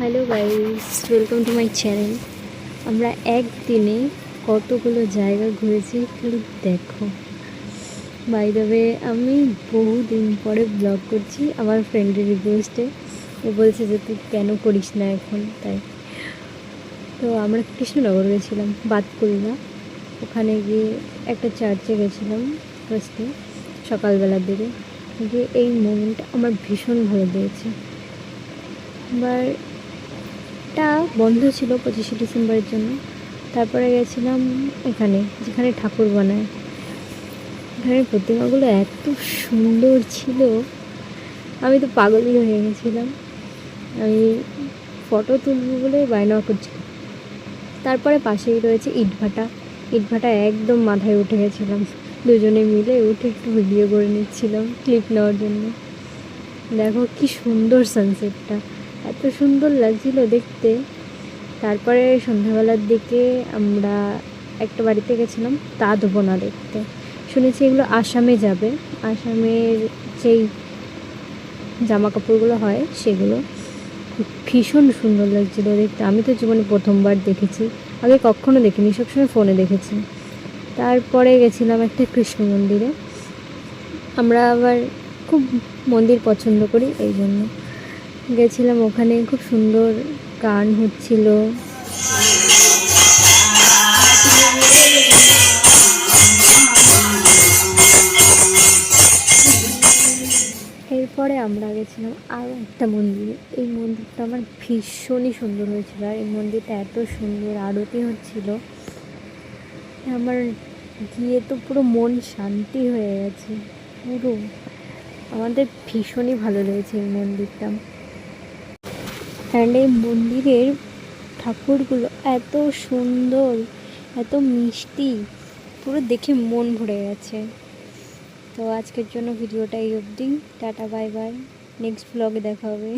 Hello guys welcome to my channel আমরা একদিনে কতগুলো জায়গা ঘুরেছি খালি দেখো। বাই দ্য আমি বহুদিন পরে ব্লগ করছি আমার ফ্রেন্ডের রিকোয়েস্টে ও বলছে যে, তুই কেন করিস না এখন? তাই। তো আমরা কৃষ্ণনগর গেছিলাম বাতকুল্লা ওখানে গিয়ে একটা চার্চে গেছিলাম ফার্স্টে সকালবেলার দিকে গিয়ে এই মোমেন্টটা আমার ভীষণ ভালো লেগেছে। এবার এটা বন্ধ ছিল পঁচিশে ডিসেম্বরের জন্য। তারপরে গেছিলাম এখানে, যেখানে ঠাকুর বানায়। এখানে প্রতিমাগুলো এত সুন্দর ছিল। আমি তো পাগলই হয়ে গেছিলাম। আমি ফটো তুলবো বলে বায়না করছিলাম তারপরে পাশেই রয়েছে ইটভাটা। ইটভাটা একদম মাথায় উঠে গেছিলাম। দুজনে মিলে উঠে একটু ভিডিও করে নিচ্ছিলাম, ক্লিপ নেওয়ার জন্য। দেখো কি সুন্দর সানসেটটা এত সুন্দর লাগছিল দেখতে। তারপরে সন্ধ্যাবেলার দিকে আমরা একটা বাড়িতে গেছিলাম তাঁতবোনা দেখতে। শুনেছি এগুলো আসামে যাবে। আসামের যেই জামা কাপড়গুলো হয় সেগুলো ভীষণ সুন্দর লাগছিল দেখতে। আমি তো জীবনে প্রথমবার দেখেছি। আগে কখনো দেখিনি, সবসময় ফোনে দেখেছি। তারপরে গেছিলাম একটা কৃষ্ণ মন্দিরে। আমরা আবার খুব মন্দির পছন্দ করি, এই জন্য। গেছিলাম ওখানে, খুব সুন্দর গান হচ্ছিল। এরপরে আমরা গেছিলাম আরও একটা মন্দিরে। এই মন্দিরটা আমার ভীষণই সুন্দর হয়েছিল আর এই মন্দিরটা এত সুন্দর আরতি হচ্ছিল। আমার গিয়ে তো পুরো মন শান্তি হয়ে গেছে। পুরো। আমাদের ভীষণই ভালো লেগেছে এই মন্দিরটা। অ্যান্ড এই মন্দিরের ঠাকুরগুলো এত সুন্দর, এত মিষ্টি, পুরো দেখে মন ভরে গেছে। তো আজকের জন্য ভিডিওটা এই অবধি। Tata, bye bye. নেক্সট ব্লগে দেখা হবে।